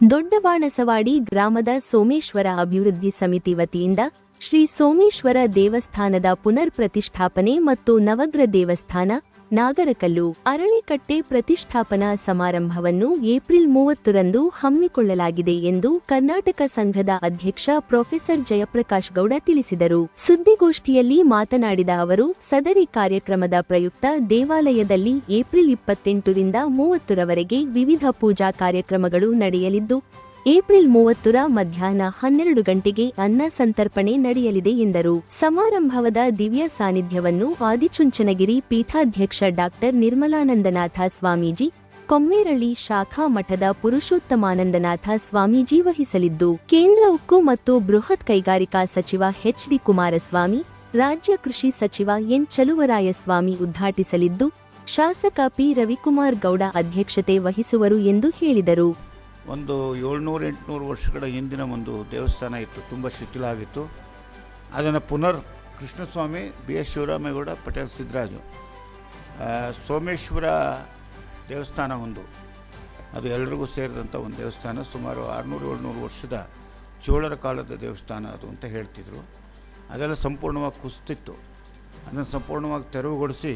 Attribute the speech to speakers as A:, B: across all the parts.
A: ದೊಡ್ಡಬಾಣಸವಾಡಿ ಗ್ರಾಮದ ಸೋಮೇಶ್ವರ ಅಭಿವೃದ್ಧಿ ಸಮಿತಿ ವತಿಯಿಂದ ಶ್ರೀ ಸೋಮೇಶ್ವರ ದೇವಸ್ಥಾನದ ಪುನರ್ ಪ್ರತಿಷ್ಠಾಪನೆ ಮತ್ತು ನವಗ್ರ ದೇವಸ್ಥಾನ ನಾಗರಕಲ್ಲು ಅರಳಿಕಟ್ಟೆ ಪ್ರತಿಷ್ಠಾಪನಾ ಸಮಾರಂಭವನ್ನು ಏಪ್ರಿಲ್ ಮೂವತ್ತರಂದು ಹಮ್ಮಿಕೊಳ್ಳಲಾಗಿದೆ ಎಂದು ಕರ್ನಾಟಕ ಸಂಘದ ಅಧ್ಯಕ್ಷ ಪ್ರೊಫೆಸರ್ ಜಯಪ್ರಕಾಶ್ ಗೌಡ ತಿಳಿಸಿದರು. ಸುದ್ದಿಗೋಷ್ಠಿಯಲ್ಲಿ ಮಾತನಾಡಿದ ಅವರು, ಸದರಿ ಕಾರ್ಯಕ್ರಮದ ಪ್ರಯುಕ್ತ ದೇವಾಲಯದಲ್ಲಿ ಏಪ್ರಿಲ್ ಇಪ್ಪತ್ತೆಂಟರಿಂದ ಮೂವತ್ತರವರೆಗೆ ವಿವಿಧ ಪೂಜಾ ಕಾರ್ಯಕ್ರಮಗಳು ನಡೆಯಲಿದ್ದು ಏಪ್ರಿಲ್ ಮೂವತ್ತರ ಮಧ್ಯಾಹ್ನ ಹನ್ನೆರಡು ಗಂಟೆಗೆ ಅನ್ನ ಸಂತರ್ಪಣೆ ನಡೆಯಲಿದೆ ಎಂದರು. ಸಮಾರಂಭವದ ದಿವ್ಯ ಸಾನ್ನಿಧ್ಯವನ್ನು ಆದಿಚುಂಚನಗಿರಿ ಪೀಠಾಧ್ಯಕ್ಷ ಡಾಕ್ಟರ್ ನಿರ್ಮಲಾನಂದನಾಥ ಸ್ವಾಮೀಜಿ, ಕೊಮ್ಮೇರಳ್ಳಿ ಶಾಖಾ ಮಠದ ಪುರುಷೋತ್ತಮಾನಂದನಾಥ ಸ್ವಾಮೀಜಿ ವಹಿಸಲಿದ್ದು, ಕೇಂದ್ರ ಉಕ್ಕು ಮತ್ತು ಬೃಹತ್ ಕೈಗಾರಿಕಾ ಸಚಿವ ಎಚ್ ಡಿ ಕುಮಾರಸ್ವಾಮಿ, ರಾಜ್ಯ ಕೃಷಿ ಸಚಿವ ಎನ್ ಚಲುವರಾಯಸ್ವಾಮಿ ಉದ್ಘಾಟಿಸಲಿದ್ದು, ಶಾಸಕ ಪಿ ರವಿಕುಮಾರ್ ಗೌಡ ಅಧ್ಯಕ್ಷತೆ ವಹಿಸುವರು ಎಂದು ಹೇಳಿದರು.
B: ಒಂದು ಏಳ್ನೂರು ಎಂಟುನೂರು ವರ್ಷಗಳ ಹಿಂದಿನ ಒಂದು ದೇವಸ್ಥಾನ ಇತ್ತು, ತುಂಬ ಶಿಥಿಲ ಆಗಿತ್ತು. ಅದನ್ನು ಪುನರ್ ಕೃಷ್ಣಸ್ವಾಮಿ ಬಿ ಎಸ್ ಶಿವರಾಮೇಗೌಡ ಪಟೇಲ್ ಸಿದ್ದರಾಜು ಸೋಮೇಶ್ವರ ದೇವಸ್ಥಾನ ಒಂದು. ಅದು ಎಲ್ರಿಗೂ ಸೇರಿದಂಥ ಒಂದು ದೇವಸ್ಥಾನ, ಸುಮಾರು ಆರುನೂರು ಏಳ್ನೂರು ವರ್ಷದ ಚೋಳರ ಕಾಲದ ದೇವಸ್ಥಾನ ಅದು ಅಂತ ಹೇಳ್ತಿದ್ರು. ಅದೆಲ್ಲ ಸಂಪೂರ್ಣವಾಗಿ ಕುಸಿತಿತ್ತು. ಅದನ್ನು ಸಂಪೂರ್ಣವಾಗಿ ತೆರವುಗೊಳಿಸಿ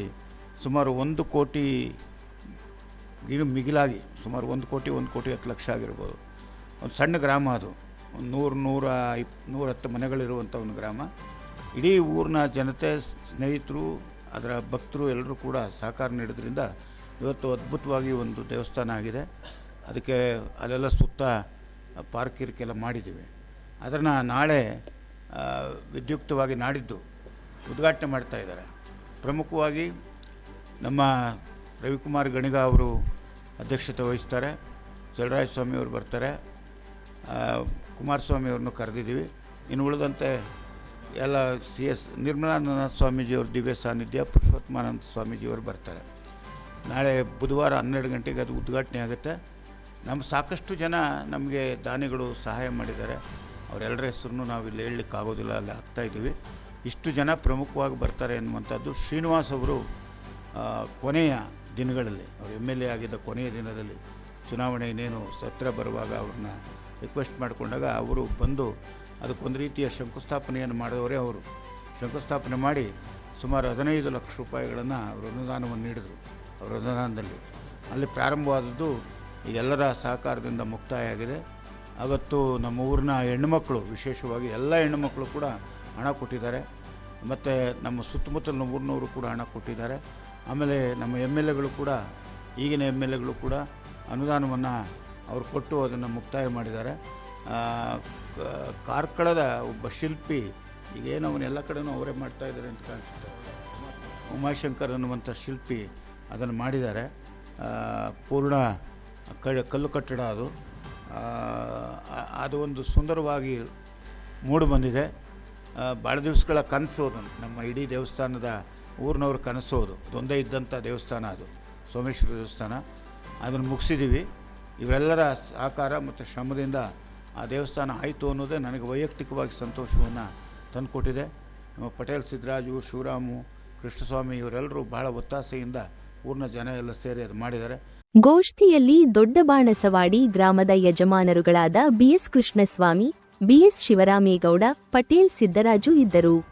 B: ಸುಮಾರು ಒಂದು ಕೋಟಿ ಇದು ಮಿಗಿಲಾಗಿ ಸುಮಾರು ಒಂದು ಕೋಟಿ ಒಂದು ಕೋಟಿ ಹತ್ತು ಲಕ್ಷ ಆಗಿರ್ಬೋದು. ಒಂದು ಸಣ್ಣ ಗ್ರಾಮ ಅದು. ಒಂದು ನೂರು, ನೂರ ಇಪ್ ನೂರತ್ತು ಮನೆಗಳಿರುವಂಥ ಒಂದು ಗ್ರಾಮ. ಇಡೀ ಊರಿನ ಜನತೆ, ಸ್ನೇಹಿತರು, ಅದರ ಭಕ್ತರು ಎಲ್ಲರೂ ಕೂಡ ಸಹಕಾರ ನೀಡೋದ್ರಿಂದ ಇವತ್ತು ಅದ್ಭುತವಾಗಿ ಒಂದು ದೇವಸ್ಥಾನ ಆಗಿದೆ. ಅದಕ್ಕೆ ಅಲ್ಲೆಲ್ಲ ಸುತ್ತ ಪಾರ್ಕ್ ಗಿರ್ಕೆಲ್ಲ ಮಾಡಿದ್ದೀವಿ. ಅದನ್ನು ನಾಳೆ ವಿದ್ಯುಕ್ತವಾಗಿ ನಾಡಿದ್ದು ಉದ್ಘಾಟನೆ ಮಾಡ್ತಾ ಇದ್ದಾರೆ. ಪ್ರಮುಖವಾಗಿ ನಮ್ಮ ರವಿಕುಮಾರ್ ಗಣಿಗ ಅವರು ಅಧ್ಯಕ್ಷತೆ ವಹಿಸ್ತಾರೆ. ಸ್ವಾಮಿ ಅವರು ಬರ್ತಾರೆ. ಕುಮಾರಸ್ವಾಮಿಯವ್ರನ್ನ ಕರೆದಿದ್ದೀವಿ. ಇನ್ನು ಉಳಿದಂತೆ ಎಲ್ಲ ಸಿ ಎಸ್ ನಿರ್ಮಲಾನಂದ ಸ್ವಾಮೀಜಿಯವ್ರ ದಿವ್ಯ ಸಾನ್ನಿಧ್ಯ, ಪುರುಷೋತ್ತಮಾನಂದ ಸ್ವಾಮೀಜಿಯವರು ಬರ್ತಾರೆ. ನಾಳೆ ಬುಧವಾರ ಹನ್ನೆರಡು ಗಂಟೆಗೆ ಅದು ಉದ್ಘಾಟನೆ ಆಗುತ್ತೆ. ನಮ್ಮ ಸಾಕಷ್ಟು ಜನ ನಮಗೆ ದಾನಿಗಳು ಸಹಾಯ ಮಾಡಿದ್ದಾರೆ. ಅವರೆಲ್ಲರ ಹೆಸರನ್ನು ನಾವು ಇಲ್ಲಿ ಹೇಳಲಿಕ್ಕೆ ಆಗೋದಿಲ್ಲ, ಅಲ್ಲಿ ಆಗ್ತಾಯಿದ್ದೀವಿ ಇಷ್ಟು ಜನ ಪ್ರಮುಖವಾಗಿ ಬರ್ತಾರೆ ಎನ್ನುವಂಥದ್ದು ಶ್ರೀನಿವಾಸ್ ಅವರು ಕೊನೆಯ ದಿನಗಳಲ್ಲಿ, ಅವರು ಎಂ ಎಲ್ ಎ ಆಗಿದ್ದ ಕೊನೆಯ ದಿನದಲ್ಲಿ ಚುನಾವಣೆ ಇನ್ನೇನು ಸತ್ರ ಬರುವಾಗ ಅವ್ರನ್ನ ರಿಕ್ವೆಸ್ಟ್ ಮಾಡಿಕೊಂಡಾಗ ಅವರು ಬಂದು ಅದಕ್ಕೊಂದು ರೀತಿಯ ಶಂಕುಸ್ಥಾಪನೆಯನ್ನು ಮಾಡಿದವರೇ ಅವರು. ಶಂಕುಸ್ಥಾಪನೆ ಮಾಡಿ ಸುಮಾರು ಹದಿನೈದು ಲಕ್ಷ ರೂಪಾಯಿಗಳನ್ನು ಅವರು ಅನುದಾನವನ್ನು ನೀಡಿದರು ಅವರ ಅನುದಾನದಲ್ಲಿ. ಅಲ್ಲಿ ಪ್ರಾರಂಭವಾದದ್ದು ಎಲ್ಲರ ಸಹಕಾರದಿಂದ ಮುಕ್ತಾಯ ಆಗಿದೆ ಅವತ್ತು ನಮ್ಮ ಊರಿನ ಹೆಣ್ಣುಮಕ್ಕಳು ವಿಶೇಷವಾಗಿ ಎಲ್ಲ ಹೆಣ್ಣುಮಕ್ಕಳು ಕೂಡ ಹಣ ಕೊಟ್ಟಿದ್ದಾರೆ. ಮತ್ತು ನಮ್ಮ ಸುತ್ತಮುತ್ತಲಿನ ಊರಿನವರು ಕೂಡ ಹಣ ಕೊಟ್ಟಿದ್ದಾರೆ. ಆಮೇಲೆ ನಮ್ಮ ಎಂ ಎಲ್ ಎಗಳು ಕೂಡ, ಈಗಿನ ಎಂ ಎಲ್ ಎಗಳು ಕೂಡ ಅನುದಾನವನ್ನು ಅವರು ಕೊಟ್ಟು ಅದನ್ನು ಮುಕ್ತಾಯ ಮಾಡಿದ್ದಾರೆ. ಕಾರ್ಕಳದ ಒಬ್ಬ ಶಿಲ್ಪಿ, ಈಗೇನು ಅವನು ಎಲ್ಲ ಕಡೆನೂ ಅವರೇ ಮಾಡ್ತಾ ಇದ್ದಾರೆ ಅಂತ ಕಾಣಿಸುತ್ತೆ. ಉಮಾಶಂಕರ್ ಅನ್ನುವಂಥ ಶಿಲ್ಪಿ ಅದನ್ನು ಮಾಡಿದ್ದಾರೆ. ಪೂರ್ಣ ಕಲ್ಲು ಕಟ್ಟಡ ಅದು. ಅದು ಒಂದು ಸುಂದರವಾಗಿ ಮೂಡಿ ಬಂದಿದೆ. ಭಾಳ ದಿವಸಗಳ ಕನಸು ಅದು. ನಮ್ಮ ಇಡೀ ದೇವಸ್ಥಾನದ ಊರಿನವ್ರ ಕನಸು ಅದು. ಅದೊಂದೇ ಇದ್ದಂಥ ದೇವಸ್ಥಾನ ಅದು. ಸೋಮೇಶ್ವರ ದೇವಸ್ಥಾನ. ಅದನ್ನು ಮುಗಿಸಿದ್ದೀವಿ ಇವರೆಲ್ಲರ ಸಹಕಾರ ಮತ್ತು ಶ್ರಮದಿಂದ ಆ ದೇವಸ್ಥಾನ ಆಯಿತು ಅನ್ನೋದೇ ನನಗೆ ವೈಯಕ್ತಿಕವಾಗಿ ಸಂತೋಷವನ್ನು ತಂದುಕೊಟ್ಟಿದೆ. ನಮ್ಮ ಪಟೇಲ್ ಸಿದ್ದರಾಜು ಶಿವರಾಮು, ಕೃಷ್ಣಸ್ವಾಮಿ ಇವರೆಲ್ಲರೂ ಬಹಳ ಒತ್ತಾಸೆಯಿಂದ ಊರಿನ ಜನ ಎಲ್ಲ ಸೇರಿ ಅದು ಮಾಡಿದ್ದಾರೆ.
A: ಗೋಷ್ಠಿಯಲ್ಲಿ ದೊಡ್ಡಬಾಣಸವಾಡಿ ಗ್ರಾಮದ ಯಜಮಾನರುಗಳಾದ ಬಿಎಸ್ ಕೃಷ್ಣಸ್ವಾಮಿ ಬಿಎಸ್ ಶಿವರಾಮೇಗೌಡ ಪಟೇಲ್ ಸಿದ್ದರಾಜು ಇದ್ದರು.